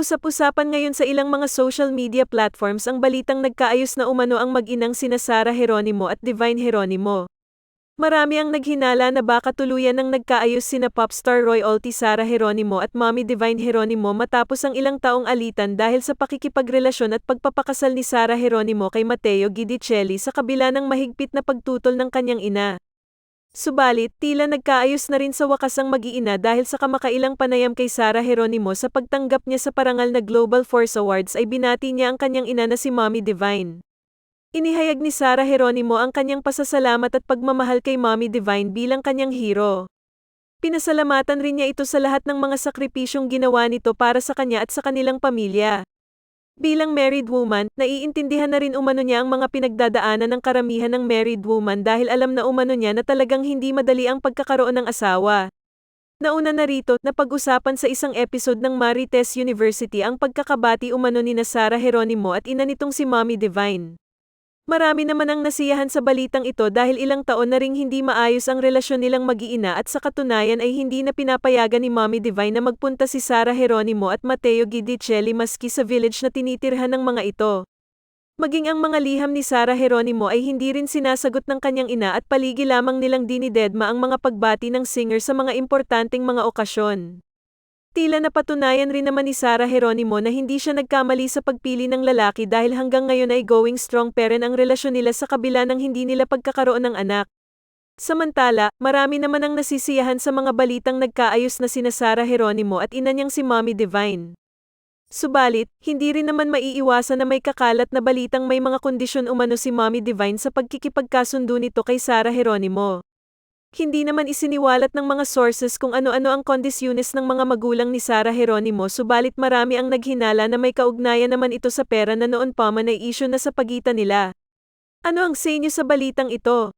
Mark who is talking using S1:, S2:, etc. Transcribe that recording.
S1: Usap-usapan ngayon sa ilang mga social media platforms ang balitang nagkaayos na umano ang mag-inang sina Sara Geronimo at Divine Geronimo. Marami ang naghinala na baka tuluyan ng nagkaayos sina popstar Roy Alti Sara Geronimo at Mommy Divine Geronimo matapos ang ilang taong alitan dahil sa pakikipagrelasyon at pagpapakasal ni Sara Geronimo kay Matteo Guidicelli sa kabila ng mahigpit na pagtutol ng kanyang ina. Subalit, tila nagkaayos na rin sa wakas ang mag-iina dahil sa kamakailang panayam kay Sara Geronimo sa pagtanggap niya sa parangal na Global Force Awards ay binati niya ang kanyang ina na si Mommy Divine. Inihayag ni Sara Geronimo ang kanyang pasasalamat at pagmamahal kay Mommy Divine bilang kanyang hero. Pinasalamatan rin niya ito sa lahat ng mga sakripisyong ginawa nito para sa kanya at sa kanilang pamilya. Bilang married woman, naiintindihan na rin umano niya ang mga pinagdadaanan ng karamihan ng married woman dahil alam na umano niya na talagang hindi madali ang pagkakaroon ng asawa. Nauna na rito, napag-usapan sa isang episode ng Marites University ang pagkakabati umano ni Sara Geronimo at ina nitong si Mommy Divine. Marami naman ang nasiyahan sa balitang ito dahil ilang taon na ring hindi maayos ang relasyon nilang mag-iina at sa katunayan ay hindi na pinapayagan ni Mommy Divine na magpunta si Sara Geronimo at Matteo Guidicelli maski sa village na tinitirhan ng mga ito. Maging ang mga liham ni Sara Geronimo ay hindi rin sinasagot ng kanyang ina at paligi lamang nilang dinidedma ang mga pagbati ng singer sa mga importanteng mga okasyon. Tila napatunayan rin naman ni Sara Geronimo na hindi siya nagkamali sa pagpili ng lalaki dahil hanggang ngayon ay going strong pa rin ang relasyon nila sa kabila ng hindi nila pagkakaroon ng anak. Samantala, marami naman ang nasisiyahan sa mga balitang nagkaayos na sina Sara Geronimo at ina niyang si Mommy Divine. Subalit, hindi rin naman maiiwasan na may kakalat na balitang may mga kondisyon umano si Mommy Divine sa pagkikipagkasundo nito kay Sara Geronimo. Hindi naman isiniwalat ng mga sources kung ano-ano ang kondisyones ng mga magulang ni Sara Geronimo subalit marami ang naghinala na may kaugnayan naman ito sa pera na noon pa man ay issue na sa pagitan nila. Ano ang say niyo sa balitang ito?